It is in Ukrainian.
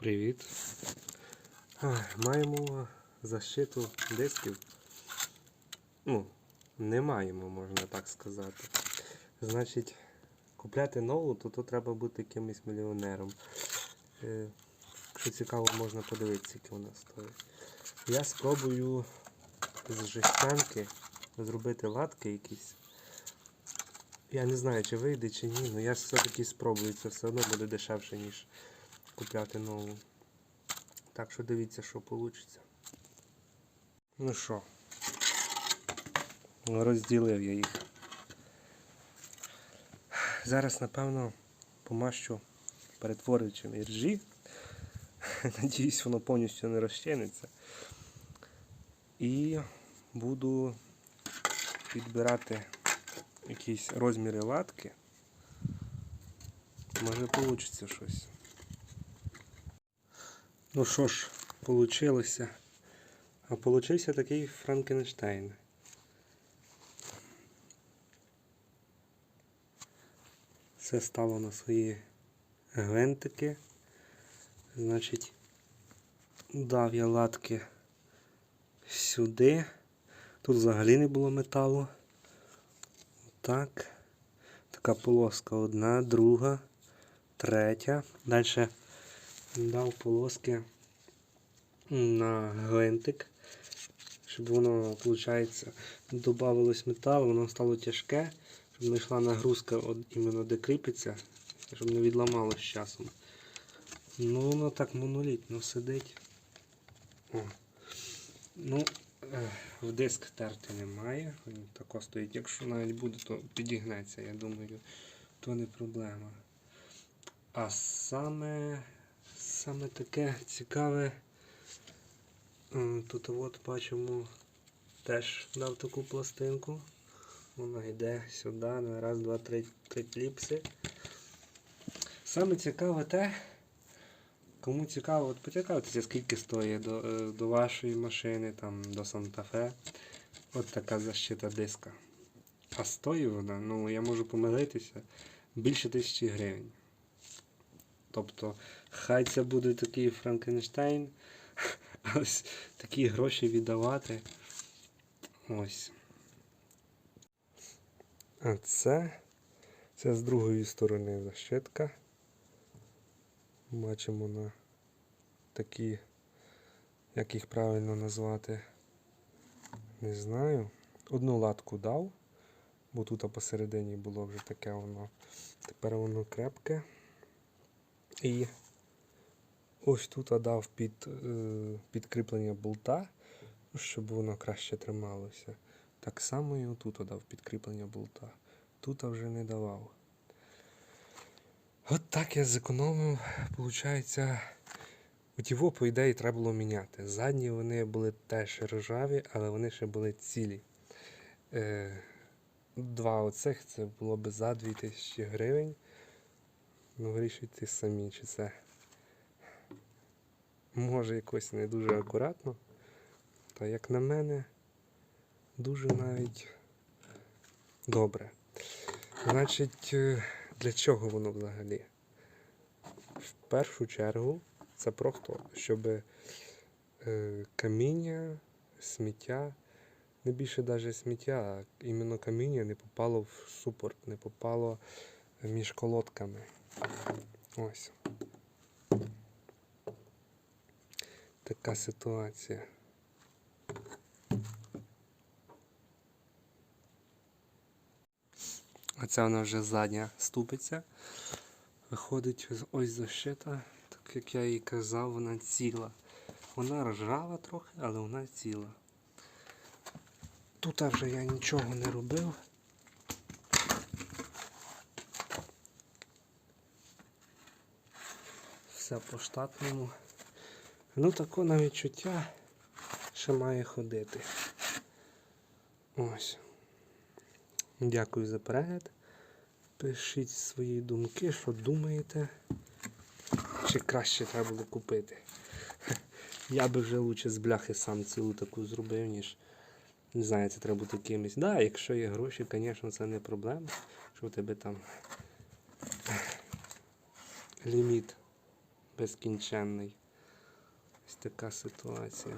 Привіт. Маємо защиту дисків. Ну, не маємо, можна так сказати. Значить, купляти нову, то тут треба бути якимось мільйонером. Е, Якщо цікаво, можна подивитися, скільки вона стоїть. Я спробую з жестянки зробити латки якісь. Я не знаю, чи вийде, чи ні, але я все-таки спробую. Це все одно буде дешевше, ніж купляти нову. Так що дивіться, що вийде. Ну що, розділив я їх. Зараз, напевно, помащу перетворюючим іржі. Надіюсь, воно повністю не розчиниться. І буду підбирати якісь розміри латки. Може вийде щось. Ну що ж, получилося. А получився такий Франкенштейн. Все стало на свої гвинтики. Значить, дав я латки сюди. Тут взагалі не було металу. Так. Така полоска одна, друга, третя. Далі дав полоски на гвинтик, щоб воно, виходить, додавалось металу, воно стало тяжке, щоб не йшла нагрузка от іменно де кріпиться, щоб не відламалось з часом. Ну, воно так монолітно сидить. О. Ну, в диск терти немає. Він тако стоїть. Якщо навіть буде, то підігнеться, я думаю, то не проблема. А саме, саме таке цікаве. Тут от бачимо, теж дав таку пластинку. Вона йде сюди, на раз, два, три, три кліпси. Саме цікаве те, кому цікаво, от поцікавитися, скільки стоїть до, е, до вашої машини, там, до Санта-Фе. От така защита диска. А стоїть вона, ну я можу помилитися, більше тисячі гривень. Тобто, хай це буде такий Франкенштейн, ось такі гроші віддавати. Ось. А це, це з другої сторони защитка. Бачимо на такі, як їх правильно назвати, не знаю. Одну латку дав, бо тут посередині було вже таке воно. Тепер воно крепке. І ось тут дав під е, підкріплення болта, щоб воно краще трималося. Так само і отут дав підкріплення болта. Тут вже не давав. От так я зекономив. Получається, утіво, по ідеї, треба було міняти. Задні вони були теж ржаві, але вони ще були цілі. Е, два оцих це було б за 2000 гривень. Ну, вирішуйте самі, чи це може якось не дуже акуратно. Та як на мене, дуже навіть добре. Значить, е, для чого воно взагалі? В першу чергу це просто, щоб е, каміння, сміття, не більше навіть сміття, а іменно каміння не попало в супорт, не попало між колодками. Ось. Така ситуація. Оце вона вже задня ступиця. Виходить ось защита, так як я і казав, вона ціла. Вона ржава трохи, але вона ціла. Тут вже я нічого не робив. Все по штатному. Ну тако на відчуття ще має ходити. Ось. Дякую за перегляд. Пишіть свої думки, що думаєте. Чи краще треба було купити. Я би вже лучше з бляхи сам цілу таку зробив, ніж. Не знаю, це треба бути кимось. Так, да, якщо є гроші, звісно, це не проблема. Що у тебе там ліміт безкінченний. Ось така ситуація.